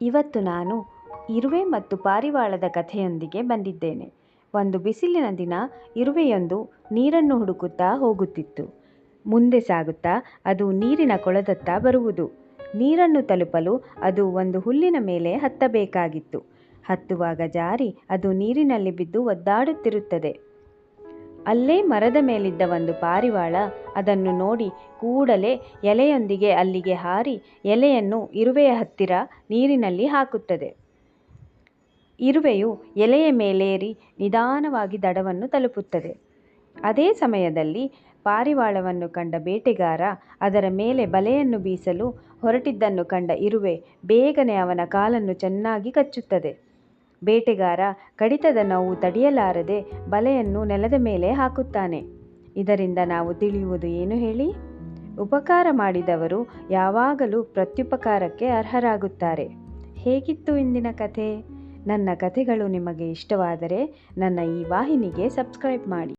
ಇವತ್ತು ನಾನು ಇರುವೆ ಮತ್ತು ಪಾರಿವಾಳದ ಕಥೆಯೊಂದಿಗೆ ಬಂದಿದ್ದೇನೆ. ಒಂದು ಬಿಸಿಲಿನ ದಿನ ಇರುವೆಯೊಂದು ನೀರನ್ನು ಹುಡುಕುತ್ತಾ ಹೋಗುತ್ತಿತ್ತು. ಮುಂದೆ ಸಾಗುತ್ತಾ ಅದು ನೀರಿನ ಕೊಳದತ್ತ ಬರುವುದು. ನೀರನ್ನು ತಲುಪಲು ಅದು ಒಂದು ಹುಲ್ಲಿನ ಮೇಲೆ ಹತ್ತಬೇಕಾಗಿತ್ತು. ಹತ್ತುವಾಗ ಜಾರಿ ಅದು ನೀರಿನಲ್ಲಿ ಬಿದ್ದು ಒದ್ದಾಡುತ್ತಿರುತ್ತದೆ. ಅಲ್ಲೇ ಮರದ ಮೇಲಿದ್ದ ಒಂದು ಪಾರಿವಾಳ ಅದನ್ನು ನೋಡಿ ಕೂಡಲೇ ಎಲೆಯೊಂದಿಗೆ ಅಲ್ಲಿಗೆ ಹಾರಿ ಎಲೆಯನ್ನು ಇರುವೆಯ ಹತ್ತಿರ ನೀರಿನಲ್ಲಿ ಹಾಕುತ್ತದೆ. ಇರುವೆಯು ಎಲೆಯ ಮೇಲೇರಿ ನಿಧಾನವಾಗಿ ದಡವನ್ನು ತಲುಪುತ್ತದೆ. ಅದೇ ಸಮಯದಲ್ಲಿ ಪಾರಿವಾಳವನ್ನು ಕಂಡ ಬೇಟೆಗಾರ ಅದರ ಮೇಲೆ ಬಲೆಯನ್ನು ಬೀಸಲು ಹೊರಟಿದ್ದನ್ನು ಕಂಡ ಇರುವೆ ಬೇಗನೆ ಅವನ ಕಾಲನ್ನು ಚೆನ್ನಾಗಿ ಕಚ್ಚುತ್ತದೆ. ಬೇಟೆಗಾರ ಕಡಿತದ ನೋವು ತಡೆಯಲಾರದೆ ಬಲೆಯನ್ನು ನೆಲದ ಮೇಲೆ ಹಾಕುತ್ತಾನೆ. ಇದರಿಂದ ನಾವು ತಿಳಿಯುವುದು ಏನು ಹೇಳಿ? ಉಪಕಾರ ಮಾಡಿದವರು ಯಾವಾಗಲೂ ಪ್ರತ್ಯುಪಕಾರಕ್ಕೆ ಅರ್ಹರಾಗುತ್ತಾರೆ. ಹೇಗಿತ್ತು ಇಂದಿನ ಕಥೆ? ನನ್ನ ಕಥೆಗಳು ನಿಮಗೆ ಇಷ್ಟವಾದರೆ ನನ್ನ ಈ ವಾಹಿನಿಗೆ ಸಬ್ಸ್ಕ್ರೈಬ್ ಮಾಡಿ.